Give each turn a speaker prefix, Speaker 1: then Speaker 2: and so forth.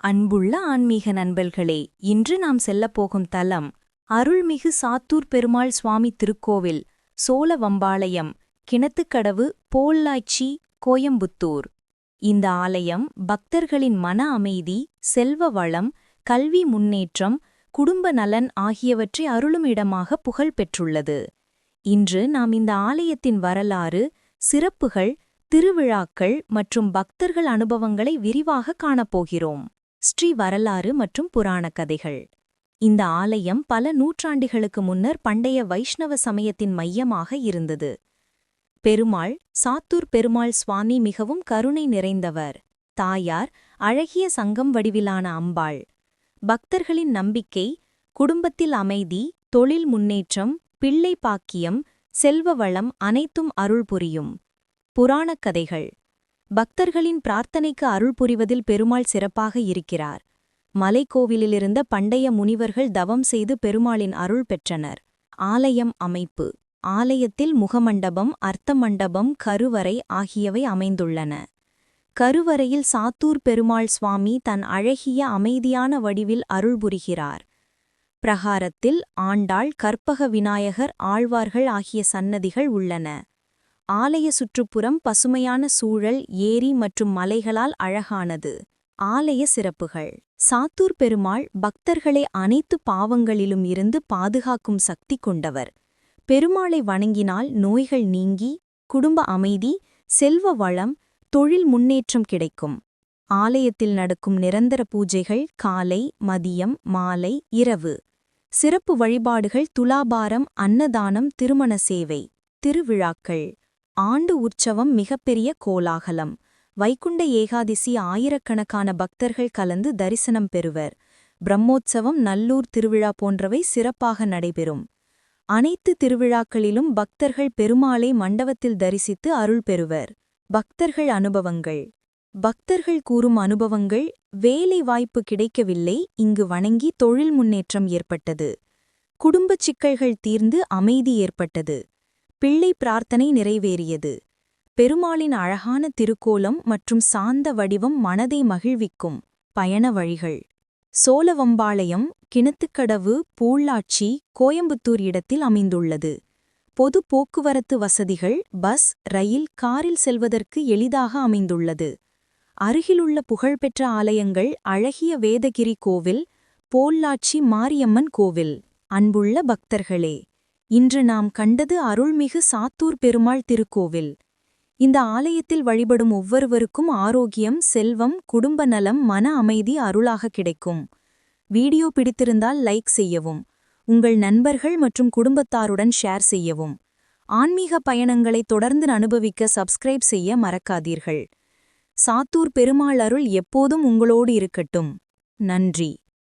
Speaker 1: அன்புள்ள ஆன்மீக நண்பர்களே இன்று நாம் செல்லப்போகும் தலம் அருள்மிகு சாத்தூர் பெருமாள் சுவாமி திருக்கோவில் சோழவம்பாளையம் கிணத்துக்கடவு போல்லாச்சி கோயம்புத்தூர். இந்த ஆலயம் பக்தர்களின் மன அமைதி செல்வ வளம் கல்வி முன்னேற்றம் குடும்ப நலன் ஆகியவற்றை அருளும் இடமாக புகழ் பெற்றுள்ளது. இன்று நாம் இந்த ஆலயத்தின் வரலாறு சிறப்புகள் திருவிழாக்கள் மற்றும் பக்தர்கள் அனுபவங்களை விரிவாக காணப்போகிறோம். ஸ்ரீ வரலாறு மற்றும் புராணக் கதைகள். இந்த ஆலயம் பல நூற்றாண்டுகளுக்கு முன்னர் பண்டைய வைஷ்ணவ சமயத்தின் மையமாக இருந்தது. பெருமாள் சாத்தூர் பெருமாள் சுவாமி மிகவும் கருணை நிறைந்தவர். தாயார் அழகிய சங்கம் வடிவிலான அம்பாள். பக்தர்களின் நம்பிக்கை குடும்பத்தில் அமைதி தொழில் முன்னேற்றம் பிள்ளை பாக்கியம் செல்வ வளம் அனைத்தும் அருள் புரியும். புராணக் கதைகள். பக்தர்களின் பிரார்த்தனைக்கு அருள் புரிவதில் பெருமாள் சிறப்பாக இருக்கிறார். மலைக்கோவிலிலிருந்த பண்டைய முனிவர்கள் தவம் செய்து பெருமாளின் அருள் பெற்றனர். ஆலயம் அமைப்பு. ஆலயத்தில் முகமண்டபம் அர்த்த மண்டபம் கருவறை ஆகியவை அமைந்துள்ளன. கருவறையில் சாத்தூர் பெருமாள் சுவாமி தன் அழகிய அமைதியான வடிவில் அருள் புரிகிறார். பிரகாரத்தில் ஆண்டாள் கற்பக விநாயகர் ஆழ்வார்கள் ஆகிய சன்னதிகள் உள்ளன. ஆலய சுற்றுப்புறம் பசுமையான சூழல் ஏரி மற்றும் மலைகளால் அழகானது. ஆலய சிறப்புகள். சாத்தூர் பெருமாள் பக்தர்களை அனைத்து பாவங்களிலும் இருந்து பாதுகாக்கும் சக்தி கொண்டவர். பெருமாளை வணங்கினால் நோய்கள் நீங்கி குடும்ப அமைதி செல்வ வளம் தொழில் முன்னேற்றம் கிடைக்கும். ஆலயத்தில் நடக்கும் நிரந்தர பூஜைகள் காலை மதியம் மாலை இரவு. சிறப்பு வழிபாடுகள் துலாபாரம் அன்னதானம் திருமண சேவை திருவிழாக்கள். ஆண்டு உற்சவம் மிகப்பெரிய கோலாகலம். வைகுண்ட ஏகாதிசி ஆயிரக்கணக்கான பக்தர்கள் கலந்து தரிசனம் பெறுவர். பிரம்மோற்சவம் நல்லூர் திருவிழா போன்றவை சிறப்பாக நடைபெறும். அனைத்து திருவிழாக்களிலும் பக்தர்கள் பெருமாளை மண்டபத்தில் தரிசித்து அருள் பெறுவர். பக்தர்கள் அனுபவங்கள். பக்தர்கள் கூறும் அனுபவங்கள் வேலை வாய்ப்பு கிடைக்கவில்லை இங்கு வணங்கி தொழில் முன்னேற்றம் ஏற்பட்டது. குடும்பச் சிக்கல்கள் தீர்ந்து அமைதி ஏற்பட்டது. பிள்ளை பிரார்த்தனை நிறைவேறியது. பெருமாளின் அழகான திருக்கோலம் மற்றும் சாந்த வடிவம் மனதை மகிழ்விக்கும் பயண வழிகள். சோழவம்பாளையம் கிணத்துக்கடவு பூள்ளாட்சி கோயம்புத்தூர் இடத்தில் அமைந்துள்ளது. பொது போக்குவரத்து வசதிகள் பஸ் ரயில் காரில் செல்வதற்கு எளிதாக அமைந்துள்ளது. அருகிலுள்ள புகழ்பெற்ற ஆலயங்கள் அழகிய வேதகிரி கோவில் போல்லாட்சி மாரியம்மன் கோவில். அன்புள்ள பக்தர்களே இன்று நாம் கண்டது அருள்மிகு சாத்தூர் பெருமாள் திருக்கோவில். இந்த ஆலயத்தில் வழிபடும் ஒவ்வொருவருக்கும் ஆரோக்கியம் செல்வம் குடும்ப நலம் மன அமைதி அருளாக கிடைக்கும். வீடியோ பிடித்திருந்தால் லைக் செய்யவும் உங்கள் நண்பர்கள் மற்றும் குடும்பத்தாருடன் ஷேர் செய்யவும். ஆன்மீக பயணங்களை தொடர்ந்து அனுபவிக்க சப்ஸ்கிரைப் செய்ய மறக்காதீர்கள். சாத்தூர் பெருமாள் அருள் எப்போதும் உங்களோடு இருக்கட்டும். நன்றி.